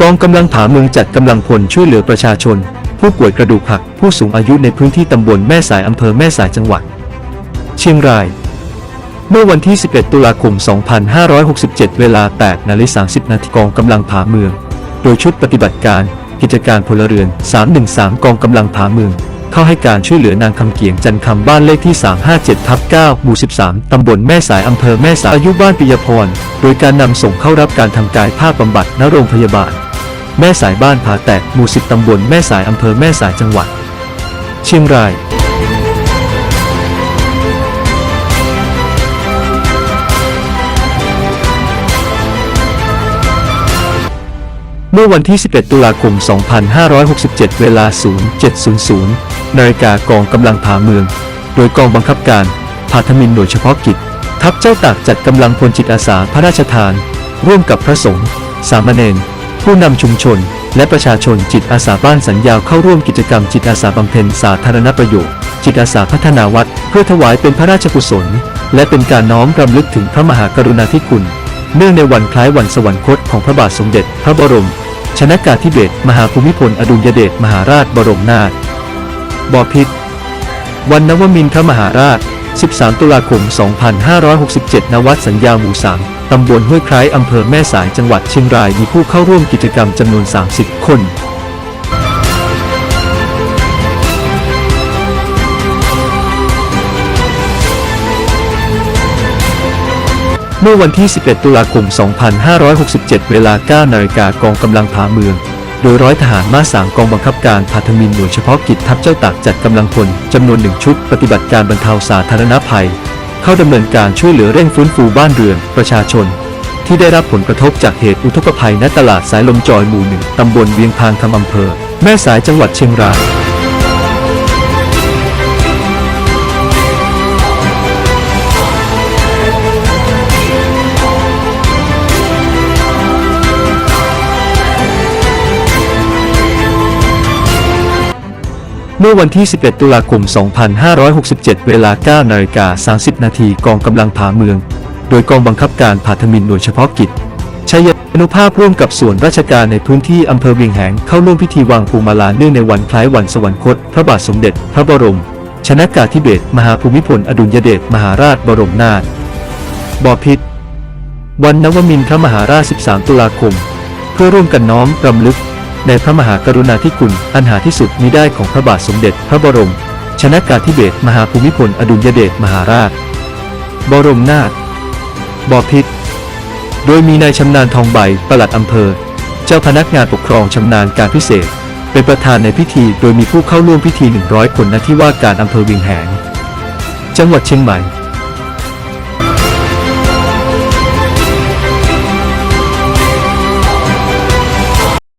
กองกำลังผาเมืองจัดกำลังพลช่วยเหลือประชาชน ผู้ป่วยกระดูกหักผู้สูงอายุในพื้นที่ตำบลแม่สายอำเภอแม่สายจังหวัด เชียงราย เมื่อวันที่ 11 ตุลาคม 2567 เวลา8นาฬิกา30 นาทีกองกำลังผาเมือง โดยชุดปฏิบัติการ กิจการพลเรือน 313 กองกำลังผาเมือง เข้าให้การช่วยเหลือนางคำเกียงจันคำบ้านเลขที่ 357ทับ9หมู่ 13 ตำบลแม่สายอำเภอแม่สายอายุบ้านปิยพร โดยการนำส่งเข้ารับการทำกายภาพบำบัดณโรงพยาบาล แม่สายบ้านผาแตกหมู่10ตำบลแม่สายอำเภอแม่สายจังหวัด เชียงราย เมื่อวันที่ 11 ตุลาคม 2567 เวลา 0700 นาฬิกากองกำลังผาเมือง โดยกองบังคับการพาทมินหน่วยเฉพาะกิจ ทัพเจ้าตากจัดกำลังพลจิตอาสาพระราชทาน ร่วมกับพระสงฆ์สามเณร ผู้นำชุมชน และประชาชนจิตอาสาบ้านสัญญาเข้าร่วมกิจกรรมจิตอาสาบำเพ็ญสาธารณประโยชน์ จิตอาสาพัฒนาวัด เพื่อถวายเป็นพระราชกุศล และเป็นการน้อมรำลึกถึงพระมหากรุณาธิคุณ เนื่องในวันคล้ายวันสวรรคตของพระบาทสมเด็จ พระบรม ชนากาธิเบศรมหาภูมิพลอดุลยเดชมหาราชบรมนาถบพิตรวันนวมินทรมหาราช 13 ตุลาคม 2567 ณ วัดสัญญาหมู่ 3 ตำบลห้วยไคร้อำเภอแม่สายจังหวัดเชียงรายมีผู้เข้าร่วมกิจกรรมจำนวน 30 คนเมื่อวันที่ 11 ตุลาคม 2567 เวลา 9 นาฬิกากองกำลังผาเมือง โดยร้อยทหารมาสางกองบังคับการพาทมินหน่วยเฉพาะกิจทัพเจ้าตากจัดกำลังพลจำนวนหนึ่งชุดปฏิบัติการบรรเทาสาธารณภัย เข้าดำเนินการช่วยเหลือเร่งฟื้นฟูบ้านเรือนประชาชน ที่ได้รับผลกระทบจากเหตุอุทกภัยณตลาดสายลมจอยหมู่หนึ่งตำบลเวียงพางคำอำเภอ แม่สายจังหวัดเชียงราย เมื่อวันที่ 11 ตุลาคม 2567 เวลา 9 นาฬิกา 30 นาทีกองกำลังผาเมือง โดยกองบังคับการผาทมินหน่วยเฉพาะกิจชัยอนุภาพร่วมกับส่วนราชการในพื้นที่อำเภอเวียงแหงเข้าร่วมพิธีวางพวงมาลาเนื่องในวันคล้ายวันสวรรคต พระบาทสมเด็จ พระบรม ชนากาธิเบศรมหาภูมิพล อดุลยเดชมหาราชบรมนาถบพิตรวันนวมินทรมหาราช 13 ตุลาคม เพื่อร่วมกันน้อมรำลึก ในพระมหากรุณาธิคุณอันหาที่สุดมิได้ของพระบาทสมเด็จพระบรม ชนากาธิเบศรมหาภูมิพลอดุลยเดชมหาราช บรมนาถบพิตรโดยมีนายชำนาญทองใบประหลัดอำเภอ เจ้าพนักงานปกครองชำนาญการพิเศษ เป็นประธานในพิธีโดยมีผู้เข้าร่วมพิธี 100 คนณที่ว่าการอำเภอเวียงแหง จังหวัดเชียงใหม่